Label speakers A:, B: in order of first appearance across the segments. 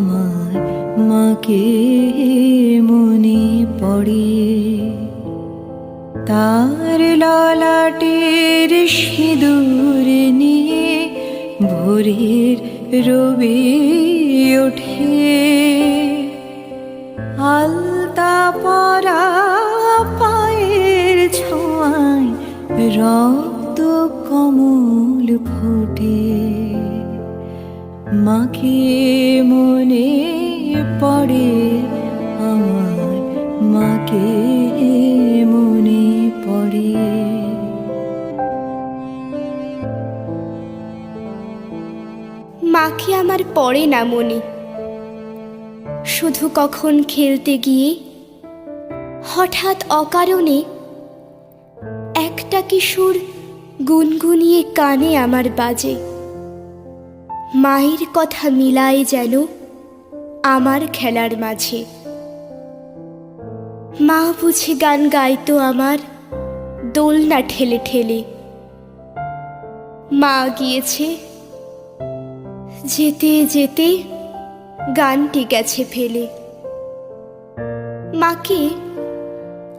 A: আমার মাকে মনে পড়ে। তার ললাটের সিঁদুর নিয়ে ভোরের রবি ওঠে। আলতা পরা পায়ের ছোঁয়ায় রক্ত কমল ফোটে। মাকে মাকে মনে পড়ে?
B: মাকে আমার পড়ে না মনে। শুধু কখন খেলতে গিয়ে হঠাৎ অকারণে একটা কিশোর গুনগুনিয়ে কানে আমার বাজে। মায়ের কথা মিলায় যেন আমার খেলার মাঝে। মা বুঝে গান গাইতো আমার। দোলনা ঠেলে ঠেলে। মা গিয়েছে। যেতে যেতে গানটি গেছে ফেলে। মাকে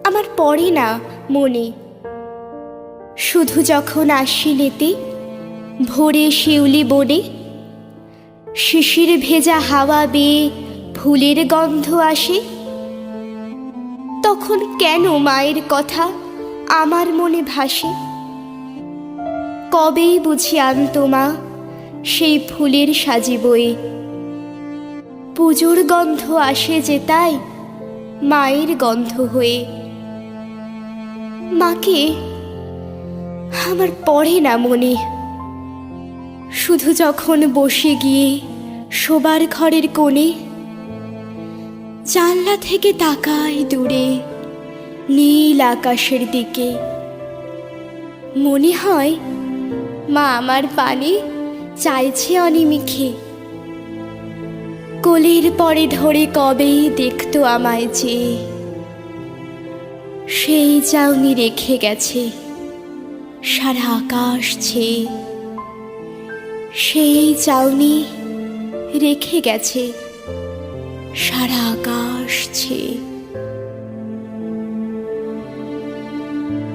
B: আমার পড়ে না মনে। শুধু যখন আসিলেতে ভোরে শিউলি বনে, শিশির ভেজা হাওয়া বেয়ে ফুলের গন্ধ আসে। তখন কেন মায়ের কথা আমার মনে ভাসে? কবেই বুঝি আনতো মা সেই ফুলের সাজি বয়ে পুজোর গন্ধ আসে যে তাই মায়ের গন্ধ হয়ে। মাকে আমার পড়ে না মনে। শুধু যখন বসে গিয়ে শোবার ঘরের কোণে জানলা থেকে তাকায় দূরে, নীল আকাশের দিকে। মনে হয়, মা আমার পানি চাইছে অনিমিখে। কোলের পরে ধরে কবেই দেখতো আমায় যে, সেই চাউনি রেখে গেছে সারা আকাশ ছেয়ে সেই চাউনি রেখে গেছে সারা আকাশ ছেয়ে